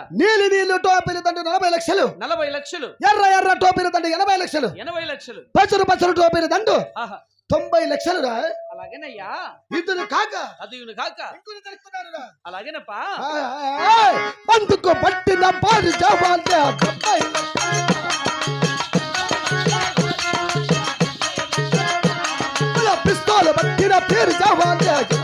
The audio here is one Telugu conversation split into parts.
నీలి నీళ్ళు టోపీలు తండ్రి నలభై లక్షలు. నలభై లక్షలు. ఎర్ర ఎర్ర టోపీలు తండ్రి ఎనభై లక్షలు. ఎనభై లక్షలు. పచ్చరు పచ్చరు టోపీలు దండు. ఆహా. తొంభై లక్షలు రా అలాగేనయ్యా. ఇద్దరు కాక. అదుయును కాక. అలాగేనప్పా. బందుకు పట్టిన పాలు లక్షలు. పిస్తోల్ పట్టిన పేరు చావాలే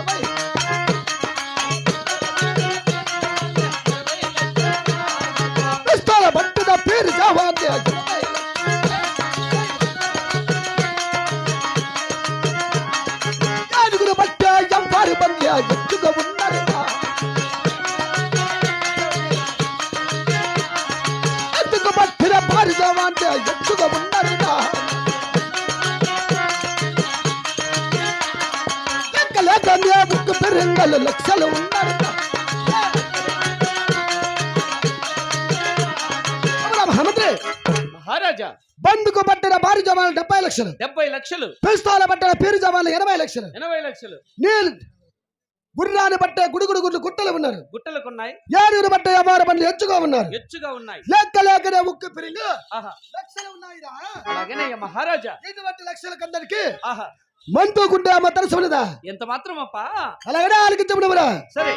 పెరింగలు లక్షలు ఉన్నారు మహమ్మద్రే మహారాజా. బందుకు పట్టిన భారీ జవాన్లు డెబ్బై లక్షలు. డెబ్బై లక్షలు. పిస్తోల పట్టిన పేరు జవాన్లు ఎనభై లక్షలు. ఎనభై లక్షలు. నీళ్ళు గుర్రాన్ని బట్టే గుడుగుడు గుడ్లు గుట్టలు ఉన్నారు. గుట్టలకున్నాయి. ఏడుగురు బట్టే వ్యాపార పనులు ఎచ్చుగా ఉన్నారు. ఎచ్చుగా ఉన్నాయి. లెక్క లేకనే ఉక్కు పెరిగి లక్షలు ఉన్నాయిరా. అలాగేనయ్యా మహారాజా. ఇటువంటి లక్షల కందరికి ఆహా. మంతు గుండె అమ్మ తరసమునదా ఎంత మాత్రమప్పా? అలాగనే ఆలకించబడవరా సరే.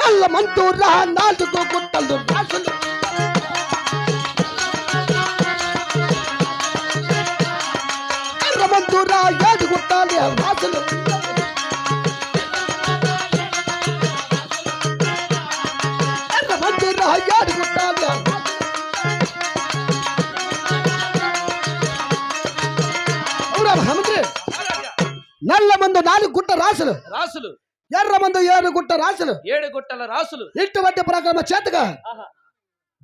నల్ల మంతు రా నాలుగు గుట్టలు రాసులు నల్ల మందు నాలుగు గుట్ట రాసులు. రాసులు. ఎర్ర మందు ఏడు గుట్ట రాసులు. ఏడు గుట్టల రాసులు. ఇటువంటి ప్రకారం చేతగా.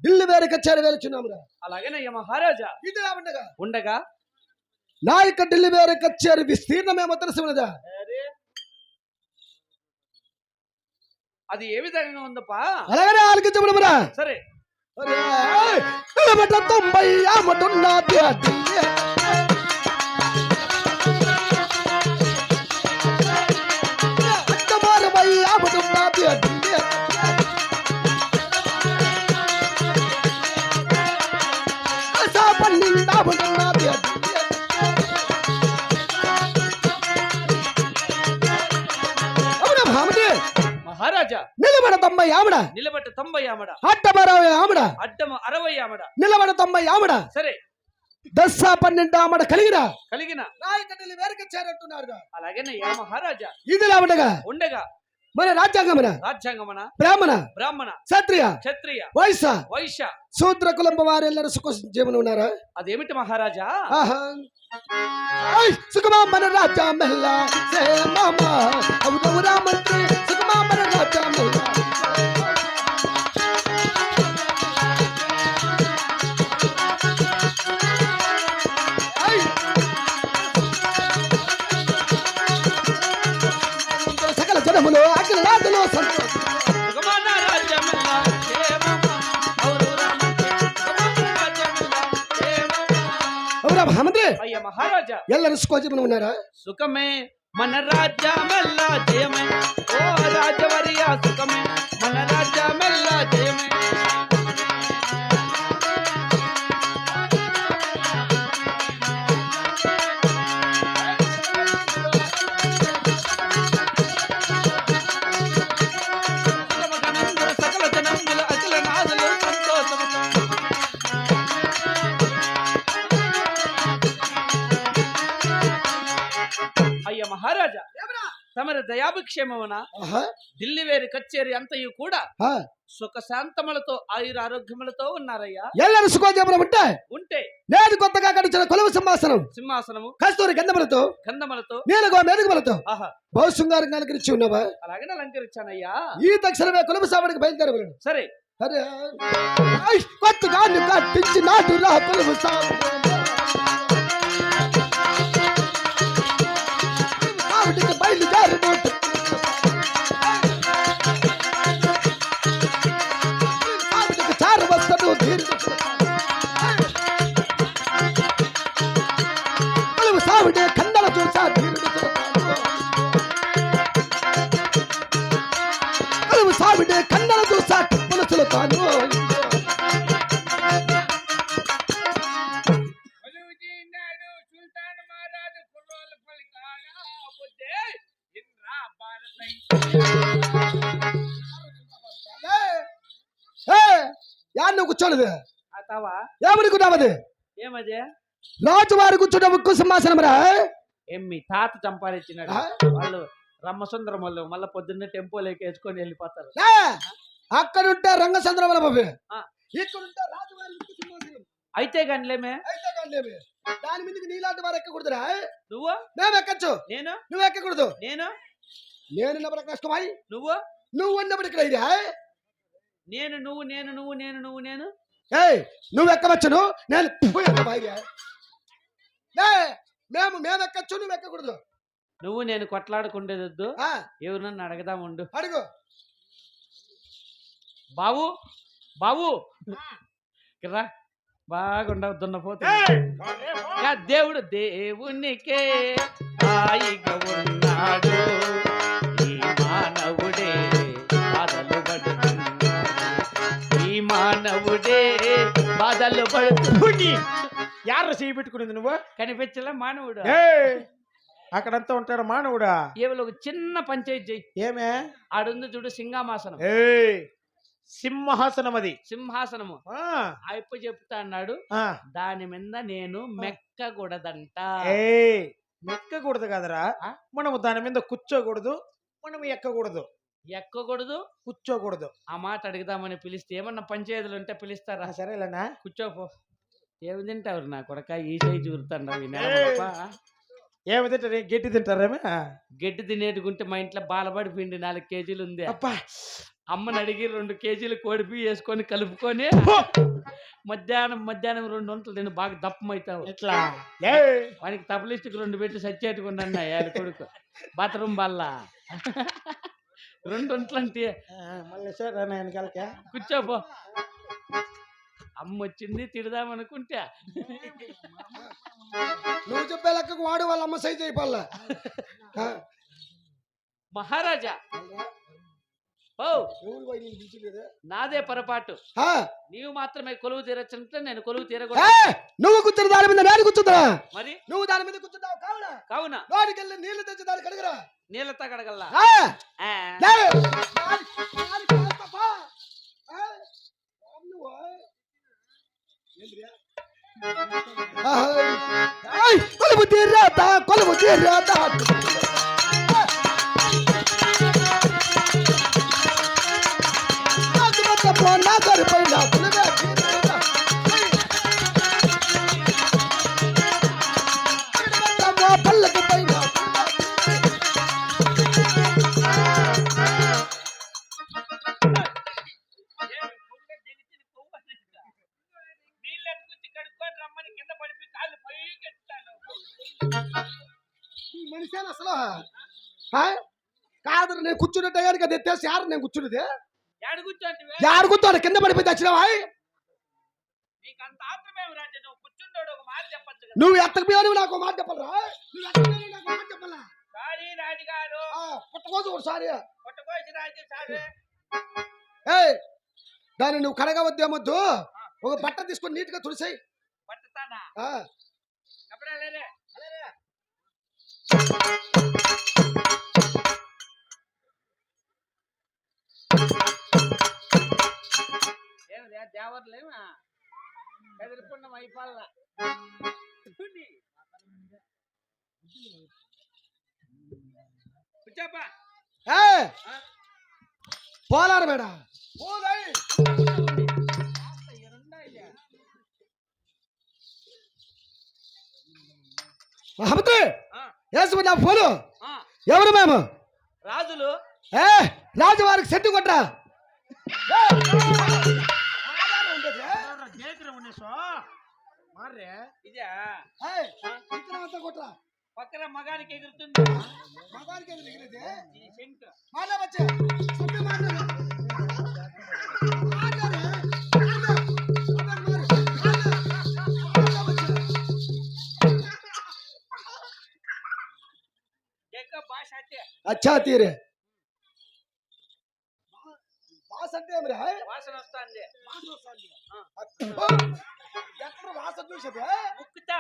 ఢిల్లీ వేరు కచ్చారు వేలుచున్నాము అలాగేనయ్యా మహారాజా. ఇది ఉండగా. ఉండగా? నా యొక్క ఢిల్లీ వేరు కచ్చారు విస్తీర్ణమేమో తెలుసున్నదా అరే, అది ఏ విధంగా ఉందప్పా? అలాగనే ఆలకించబడమరా సరే. తొంభై ఆమటున్నది మహారాజా నిలబడ తొంభై ఆవిడ నిలబెట్ట తొంభై ఆమడ. అట్టమరవై ఆవిడ అడ్డము అరవై ఆమడ. నిలబడ తొంభై ఆవిడ సరే. దశ పన్నెండు ఆవిడ కలిగిన. కలిగిన. నాయకటలు వేరుగా చేరట్టున్నారు అలాగేనయ్యా మహారాజా. ఇది ఉండగా. ఉండగా. మన రాజ్యాంగమన? రాజ్యాంగమన? బ్రాహ్మణ? బ్రాహ్మణ? క్షత్రియ? క్షత్రియ. వైశ్య? వైశ్య. శూద్ర కులంబ వారెల్లరూ సుఖ జీవనం ఉన్నారా? అదేమిటి మహారాజా? సుఖమా మన రాజా మెల్ల సే మామా అవునవురా మంత్రి సుఖమా మన రాజా మెల్ల పదములు అఖిలాదులు మహామంత్రి ఎల్లరూ సుఖోజీవనం ఉన్నారా? సుఖమే మన రాజ్యమెల్లా జయమే. ఓ రాజవరియా సుఖమే మన రాజ్యమెల్లా జయమే. దయాభిక్షేమమున? ఢిల్లీ వేరు కచ్చేరి అంతయు కూడా సుఖ శాంతములతో ఆయుర ఆరోగ్యములతో ఉన్నారయ్యా. ఎల్లరూ సుఖోజములు ఉంటే ఉంటే నేను కొత్తగా కడిచిన కొలువు సింహాసనం సింహాసనము కస్తూరి గంధములతో గంధములతో నేను మెరుగుమలతో బహు శృంగారంగా అలంకరించి ఉన్నావా? అలాగే అలంకరించానయ్యా. ఈ తక్షణమే కొలువు సావడానికి బయలుదేరవలను. సరే. సరే కొత్తగా కట్టించి నాటు రా కొలువు యాడ్ నువ్వు కూర్చోలేదు అతావా ఏమని కూర్చోవది ఏమదే? రాజు వారు కూర్చుంటే ఉక్కు సింహాసనం రా. ఏం మీ తాత చంపారిచ్చినాడు? వాళ్ళు రమ్మసుందరం వాళ్ళు మళ్ళీ పొద్దున్నే టెంపోలోకి వేసుకొని వెళ్ళిపోతారు. అక్కడుంటే రంగచంద్రమల బాబు. ఆ. ఇక్కడుంటే రాజువారి ఉక్కు సింహాసనం. అయితే కానిలేమే. అయితే కాదులేమి. దాని మీదకి నీలాంటి వారు ఎక్కకూడదురా నువ్వు? మేము ఎక్కచ్చు. నేను? నువ్వు ఎక్కకూడదు. నేను? నేను ఉన్నప్పుడు కష్టమై నువ్వు? నువ్వు ఉన్నప్పుడు ఇక్కడ నేను నువ్వు నేను నువ్వు నేను నువ్వు నేను? ఏయ్ నువ్వు ఎక్కవచ్చును నేను మేము మేము ఎక్కచ్చు నువ్వు ఎక్కకూడదు నువ్వు నేను కొట్లాడుకుండేదొద్దు. ఎవరినన్ను అడగదాం ఉండు. అడుగు. బావు బావు రా బాగుండవు దున్నపోతు. దేవుడు దేవునికే హాయిగా ఉన్నాడు. బాధలు పడుతుంది యారు చేయి పెట్టుకునేది నువ్వు? కనిపించలే మానవుడు. అక్కడంతా ఉంటాడు మానవుడా? ఏవలో ఒక చిన్న పంచాయతీ చెయ్యి. ఏమే? ఆడుంది చూడు సింహామాసనం ఏ సింహాసనం అది. సింహాసనము. ఆ, అయిపో చెప్తా అన్నాడు. ఆ. దాని మీద నేను మెక్కకూడదంట. ఏ ఎక్కకూడదు కదరా? మనము దాని మీద కూర్చోకూడదు. మనం ఎక్కకూడదు. ఎక్కకూడదు. కూర్చోకూడదు. ఆ మాట అడుగుదామని పిలిస్తే ఏమన్నా పంచాయతీలు ఉంటే పిలుస్తారా? సరేలేనా? కూర్చోపో. ఏమి తింటావు నా కొడక? ఈ సైజు ఏయ్. ఏమి తింటారు? గట్టి తింటారేమే గడ్డి తినేటుకుంటే మా ఇంట్లో బాలబడి పిండి నాలుగు కేజీలు ఉంది. అబ్బా! అమ్మని అడిగి రెండు కేజీలు కోడిపి వేసుకొని కలుపుకొని మధ్యాహ్నం మధ్యాహ్నం రెండు వంటలు తిని బాగా దప్పమవుతావు ఎట్లా? వానికి తబలిస్టుకు రెండు పెట్టి సచ్చేట్టుకున్నా ఏడు కొడుకు. బాత్రూమ్ బల్లా. రెండు ఆ, మళ్ళీ సరే నేను వెనకాలకే కూర్చోపో అమ్మ వచ్చింది తిడదామనుకుంటే నువ్వు చెప్పే లెక్కకు వాడు వాళ్ళ అమ్మ సైజ్ అయిపోల్లా ఆ, మహారాజా నాదే పొరపాటు నీవు మాత్రమే కొలువు తీరచ్చంటే నేను కొలువు తీరకూడదు నువ్వు కూర్చుని దాని మీద నేను కూర్చుందా మరి నువ్వు దాని మీద కూర్చుంటావు కావున కావున వాడికి వెళ్ళి నీళ్ళు తెచ్చి దానికి అడగరా నీళ్ళ తగడగల్లా ఆ, ఆ, లే. దాని- దానికి వేస్తాపా. ఆ, నువ్వు, ఏందిరా? ఆహా. ఏయ్, కొలువు తీరాత కొలువు తీరాత ఎత్తేసి యారు నేను కూర్చున్నది? యారు కూర్చోడు కింద పడిపోయి తెచ్చినావా నువ్వు కూర్చుంటాడు ఒక మాట చెప్పచ్చు కదా. నువ్వు నాకు ఒక మాట చెప్పాలరా? నువ్వు ఎత్తకపోయావు నాకు మాట చెప్పాలా? పుట్టకోసం ఒకసారి దాన్ని నువ్వు కడగవద్దేమొద్దు ఒక బట్ట తీసుకొని నీట్గా తుడిసాయి. పట్టుతానా? దేవర్లేమా ఎదుర్కొన్న ఏ! పోలారు మేడ. ఎవరు మేము? రాజులు. ఏ! రాజువారికి సెట్టు కొట్రా మారే ఇదే? కొట్రా. పక్కన మగానికి ఎగురుతుంది? మగానికి ఎగిరేది? మాట్లా. ఎక్కువ భాష అంటే అచ్చా తీరే. వాస అంటే ఏమిరా? వాసన వస్తుంది. వాసన వస్తుంది. చూసేది ముక్కుతా.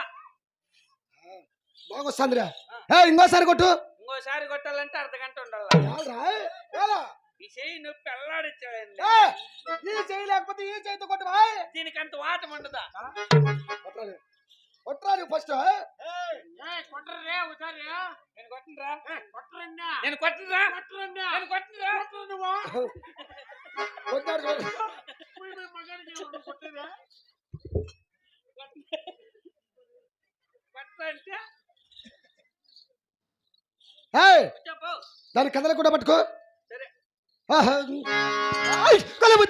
బాగొస్తుందిరా. ఇంకోసారి కొట్టు. ఇంకోసారి కొట్టాలంటే అర్ధ గంట ఉండాలి? ఈ చెయ్యి నొప్పి అల్లాడిచ్చాడండి ఈ లేకపోతే ఈ చేయితో కొట్టవా దీనికి అంత వాటం ఉండదా? కొట్టరాని కొట్టరాని ఫస్ట్ కొట్టరే ఒకసారి నేను కొట్టనురా. కొట్టరండి నేను కొట్టరండి. కొట్టంటే ఏయ్, దాని కథలు కూడా పట్టుకో. సరే. ఆహా. ఆయ్, కొలువు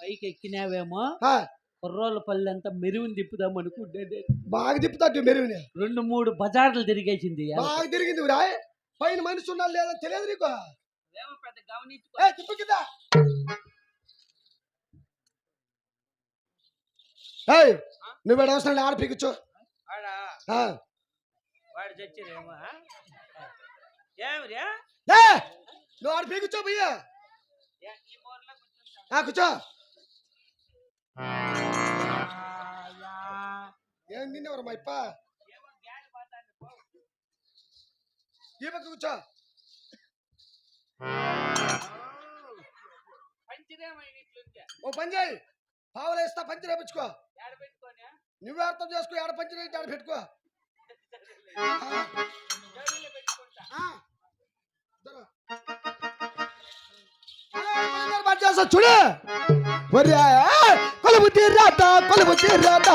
పైకి ఎక్కినావేమో కుర్రోళ్ళ పల్లె అంతా మెరువుని తిప్పుదాం అనుకుంటే బాగా తిప్పుతాడు మెరువుని. రెండు మూడు బజార్లు తిరిగేసింది బాగా తిరిగింది రా పైన మనిషి ఉన్నా లేదా తెలియదు నీకు? పెద్ద గమనించుకో తిప్పు కింద. నువ్వు ఏడు అవసరం ఆడ పీకిచ్చు. వాడా చచ్చిరేమో? ఏమిరా నువ్వు ఆడ పీకిచ్చో భయ్యా కూర్చో. ఏం తిన్నావు మా ఇప్ప. ఈ పక్క కూర్చో. ఓ పని చేయి. పావులు వేస్తా పంచి రేపించుకో. నువ్వే అర్థం చేసుకో ఆడ పంచి రేపు ఆడ పెట్టుకో. చూడు ఒరే కొలుపు తీరాత కొలుపు తీరాత